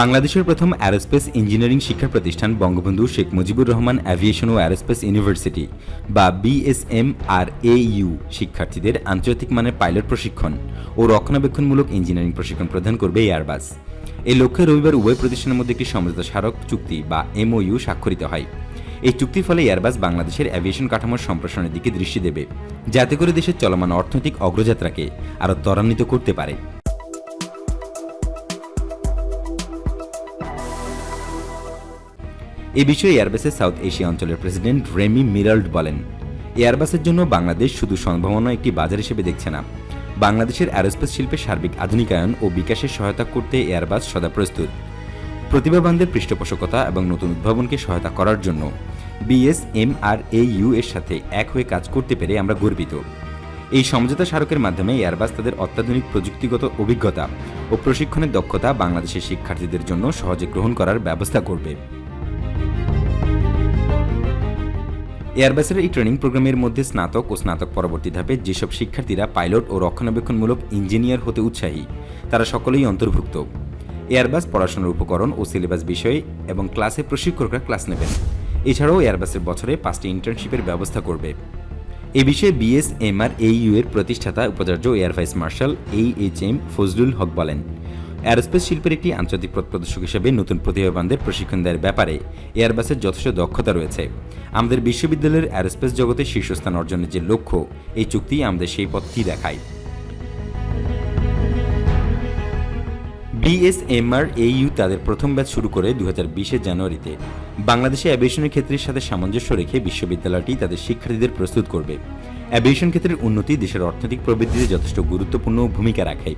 বাংলাদেশের প্রথম aerospace engineering শিক্ষা প্রতিষ্ঠান বঙ্গবন্ধু শেখ মুজিবুর রহমান অ্যাভিয়েশন ও অ্যারোস্পেস ইউনিভার্সিটি বা বিএসএম আর ইউ শিক্ষার্থীদের আন্তর্জাতিক মানের পাইলট প্রশিক্ষণ ও রক্ষণাবেক্ষণমূলক ইঞ্জিনিয়ারিং প্রশিক্ষণ প্রদান করবে এয়ারবাস। এই লক্ষ্যে রবিবার উভয় প্রতিষ্ঠানের মধ্যে একটি সমঝোতা স্মারক চুক্তি বা এমওইউ স্বাক্ষরিত হয়। এই চুক্তির ফলে এয়ারবাস বাংলাদেশের অ্যাভিয়েশন কাঠামোর সম্প্রসারণের দিকে দৃষ্টি দেবে, যাতে করে দেশের চলমান অর্থনৈতিক অগ্রযাত্রাকে আরও ত্বরান্বিত করতে পারে। এ বিষয়ে এয়ারবাসের সাউথ এশিয়া অঞ্চলের প্রেসিডেন্ট রেমি মিরাল্ড বলেন এয়ারবাসের জন্য বাংলাদেশ শুধু সম্ভাবনা একটি বাজার হিসেবে দেখছে না। বাংলাদেশের অ্যারোস্পেস শিল্পের সার্বিক আধুনিকায়ন ও বিকাশের সহায়তা করতে এয়ারবাস সদা প্রস্তুত। প্রতিভাবানদের পৃষ্ঠপোষকতা এবং নতুন উদ্ভাবনকে সহায়তা করার জন্য বিএসএমআরএইউ এর সাথে এক হয়ে কাজ করতে পেরে আমরা গর্বিত। এই সমঝোতা স্মারকের মাধ্যমে এয়ারবাস তাদের অত্যাধুনিক প্রযুক্তিগত অভিজ্ঞতা ও প্রশিক্ষণের দক্ষতা বাংলাদেশের শিক্ষার্থীদের জন্য সহজে গ্রহণ করার ব্যবস্থা করবে। এয়ারবাসের এই ট্রেনিং প্রোগ্রামের মধ্যে স্নাতক ও স্নাতক পরবর্তী ধাপে যেসব শিক্ষার্থীরা পাইলট ও রক্ষণাবেক্ষণমূলক ইঞ্জিনিয়ার হতে উৎসাহী, তারা সকলেই অন্তর্ভুক্ত। এয়ারবাস পড়াশোনার উপকরণ ও সিলেবাস বিষয়ে এবং ক্লাসে প্রশিক্ষকরা ক্লাস নেবেন। এছাড়াও এয়ারবাসের বছরে পাঁচটি ইন্টার্নশিপের ব্যবস্থা করবে। এ বিষয়ে বিএসএমআর এইউ এর প্রতিষ্ঠাতা উপাচার্য air vice marshal A H M Fazlul Haque বলেন। এয়ারোস্পেস শিল্পের একটি আন্তর্জাতিক প্রদর্শক হিসেবে নতুন প্রতিভাবানদের প্রশিক্ষণ দেওয়ার ব্যাপারে এয়ারবাসের যথেষ্ট দক্ষতা রয়েছে। আমাদের বিশ্ববিদ্যালয়ের অ্যারোস্পেস জগতে শীর্ষস্থান অর্জনের যে লক্ষ্য, এই চুক্তি আমাদের সেই পথটি দেখায়। বিএসএমআর এইউ তাদের প্রথম ব্যাচ শুরু করে দু হাজার জানুয়ারিতে। বাংলাদেশে অ্যাভিয়েশনের ক্ষেত্রের সাথে সামঞ্জস্য রেখে বিশ্ববিদ্যালয়টি তাদের শিক্ষার্থীদের প্রস্তুত করবে। অ্যাভিয়েশন ক্ষেত্রের উন্নতি দেশের অর্থনৈতিক প্রবৃদ্ধিতে যথেষ্ট গুরুত্বপূর্ণ ভূমিকা রাখে।